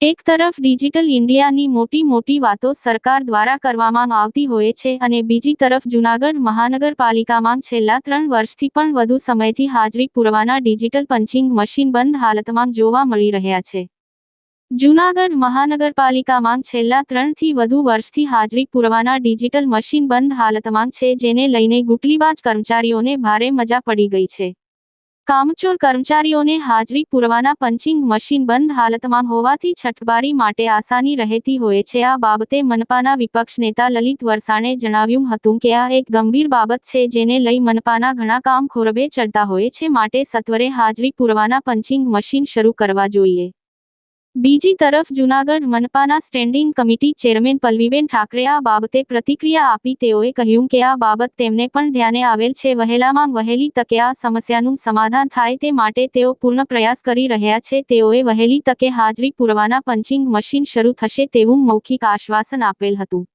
એક તરફ ડિજિટલ ઇન્ડિયાની મોટી મોટી વાતો સરકાર દ્વારા કરવામાં આવતી હોય છે અને બીજી તરફ જૂનાગઢ મહાનગરપાલિકામાં છેલ્લા ત્રણ વર્ષથી પણ વધુ સમયથી હાજરી પુરવાના ડિજિટલ પંચિંગ મશીન બંધ હાલતમાં જોવા મળી રહ્યા છે. જૂનાગઢ મહાનગરપાલિકામાં છેલ્લા ત્રણથી વધુ વર્ષથી હાજરી પુરવાના ડિજિટલ મશીન બંધ હાલતમાં છે જેને લઈને ગુટલીબાજ કર્મચારીઓને ભારે મજા પડી ગઈ છે. કામચોર કર્મચારીઓને હાજરી પુરવાના પંચિંગ મશીન બંધ હાલતમાં હોવાથી છઠબારી માટે આસાની રહેતી હોય છે. આ બાબતે મનપાના વિપક્ષ નેતા લલિત વરસાણે જણાવ્યું હતું કે આ એક ગંભીર બાબત છે જેને લઈ મનપાના ઘણા કામ ખોરબે ચડતા હોય છે. માટે સત્વરે હાજરી પુરવાના પંચિંગ મશીન શરૂ કરવા જોઈએ. બીજી તરફ Junagadh મનપાના standing committee chairman Pallaviben Thakare આ બાબતે પ્રતિક્રિયા આપી તેઓએ કહ્યું કે આ બાબત તેમને પણ ધ્યાને આવેલ છે. વહેલામાં વહેલી તકે આ સમસ્યાનું સમાધાન થાય તે માટે તેઓ પૂર્ણ પ્રયાસ કરી રહ્યા છે. તેઓએ વહેલી તકે હાજરી પુરવાના પંચિંગ મશીન શરૂ થશે તેવું મૌખિક આશ્વાસન આપેલ હતું.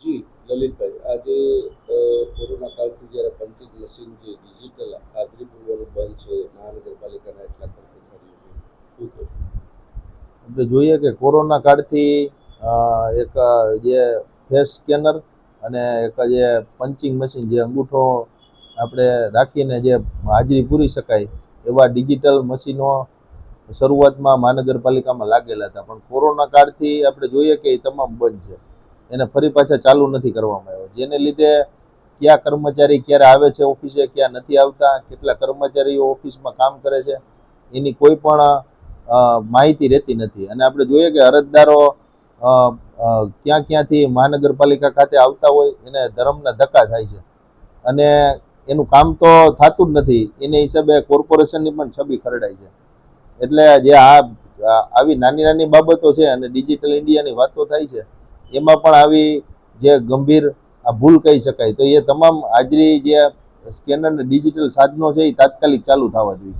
જી, લલિતભાઈ, આજે કોરોના કાળથી જ્યારે પંચિંગ મશીન જે ડિજિટલ હાજરી પૂરવાનું બંધ છે, મહાનગરપાલિકાના એટલા કર્મચારીઓ છે, શું કહેશો આપણે જોઈએ કે કોરોના કાળથી એક જે ફેસ સ્કેનર અને એક જે પંચિંગ મશીન જે અંગૂઠો આપણે રાખીને જે હાજરી પૂરી શકાય, એવા ડિજિટલ મશીનો શરૂઆતમાં મહાનગરપાલિકામાં લાગેલા હતા. પણ કોરોના કાળથી આપણે જોઈએ કે એ તમામ બંધ છે. એને ફરી પાછા ચાલુ નથી કરવામાં આવ્યો. જેને લીધે કયા કર્મચારી ક્યારે આવે છે ઓફિસે, ક્યાં નથી આવતા, કેટલા કર્મચારીઓ ઓફિસમાં કામ કરે છે, એની કોઈ પણ માહિતી રહેતી નથી. અને આપણે જોઈએ કે અરજદારો ક્યાં ક્યાંથી મહાનગરપાલિકા ખાતે આવતા હોય, એને ધર્મના ધક્કા થાય છે. અને એનું કામ તો થતું જ નથી. એને હિસાબે કોર્પોરેશનની પણ છબી ખરડાય છે. એટલે જે આ- આવી નાની નાની બાબતો છે અને ડિજિટલ ઇન્ડિયાની વાતો થાય છે એમાં પણ આવી જે ગંભીર આ ભૂલ કહી શકાય. તો એ તમામ હાજરી જે સ્કેનર ડિજિટલ સાધનો છે એ તાત્કાલિક ચાલુ થવા જોઈએ.